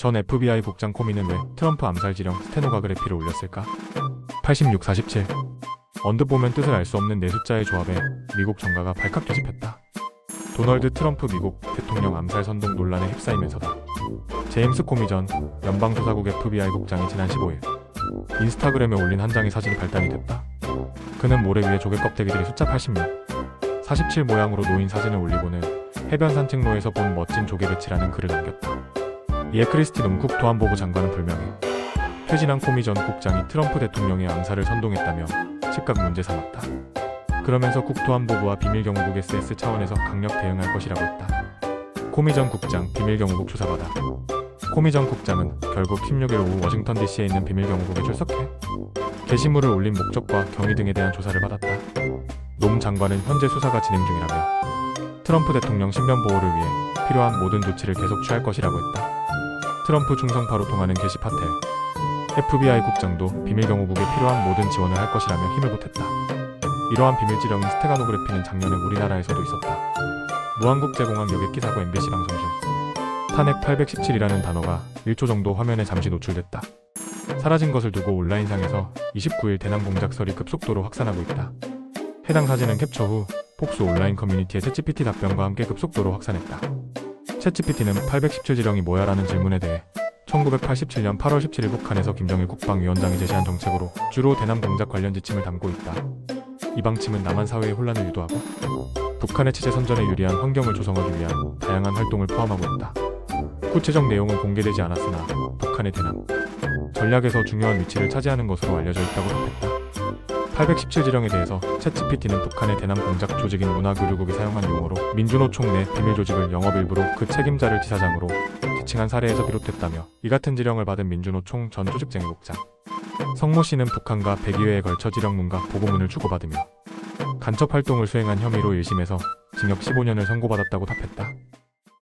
전 FBI 국장 코미는 왜 트럼프 암살 지령 스테노가 그래피를 올렸을까? 86, 47. 언뜻 보면 뜻을 알 수 없는 네 숫자의 조합에 미국 정가가 발칵 뒤집혔다. 도널드 트럼프 미국 대통령 암살 선동 논란에 휩싸이면서다. 제임스 코미 전 연방조사국 FBI 국장이 지난 15일 인스타그램에 올린 한 장의 사진이 발단이 됐다. 그는 모래 위에 조개 껍데기들이 숫자 86, 47 모양으로 놓인 사진을 올리고는 해변 산책로에서 본 멋진 조개 배치라는 글을 남겼다. 이에 크리스티 농 국토안보부 장관은 불명해 퇴진한 코미 전 국장이 트럼프 대통령의 암살을 선동했다며 즉각 문제 삼았다. 그러면서 국토안보부와 비밀경호국 SS 차원에서 강력 대응할 것이라고 했다. 코미 전 국장 비밀경호국 조사받아. 코미 전 국장은 결국 16일 오후 워싱턴 DC에 있는 비밀경호국에 출석해 게시물을 올린 목적과 경위 등에 대한 조사를 받았다. 노 장관은 현재 수사가 진행 중이라며 트럼프 대통령 신변 보호를 위해 필요한 모든 조치를 계속 취할 것이라고 했다. 트럼프 충성파로 통하는 게시 파텔. FBI 국장도 비밀 경호국에 필요한 모든 지원을 할 것이라며 힘을 보탰다. 이러한 비밀 지령인 스테가노그래피는 작년에 우리나라에서도 있었다. 무한국 제공항 여객기 사고 MBC 방송 중 탄핵 817이라는 단어가 1초 정도 화면에 잠시 노출됐다. 사라진 것을 두고 온라인상에서 29일 대남 공작설이 급속도로 확산하고 있다. 해당 사진은 캡처 후 폭스 온라인 커뮤니티의 챗GPT 답변과 함께 급속도로 확산했다. 챗GPT는 817 지령이 뭐야라는 질문에 대해 1987년 8월 17일 북한에서 김정일 국방위원장이 제시한 정책으로 주로 대남 공작 관련 지침을 담고 있다. 이 방침은 남한 사회의 혼란을 유도하고 북한의 체제 선전에 유리한 환경을 조성하기 위한 다양한 활동을 포함하고 있다. 구체적 내용은 공개되지 않았으나 북한의 대남 전략에서 중요한 위치를 차지하는 것으로 알려져 있다고 답했다. 817지령에 대해서 챗GPT는 북한의 대남 공작 조직인 문화교류국이 사용한 용어로 민주노총 내 비밀 조직을 영업 일부로 그 책임자를 지사장으로 지칭한 사례에서 비롯됐다며 이 같은 지령을 받은 민주노총 전 조직쟁의국장 성모 씨는 북한과 100여회에 걸쳐 지령문과 보고문을 주고받으며 간첩 활동을 수행한 혐의로 1심에서 징역 15년을 선고받았다고 답했다.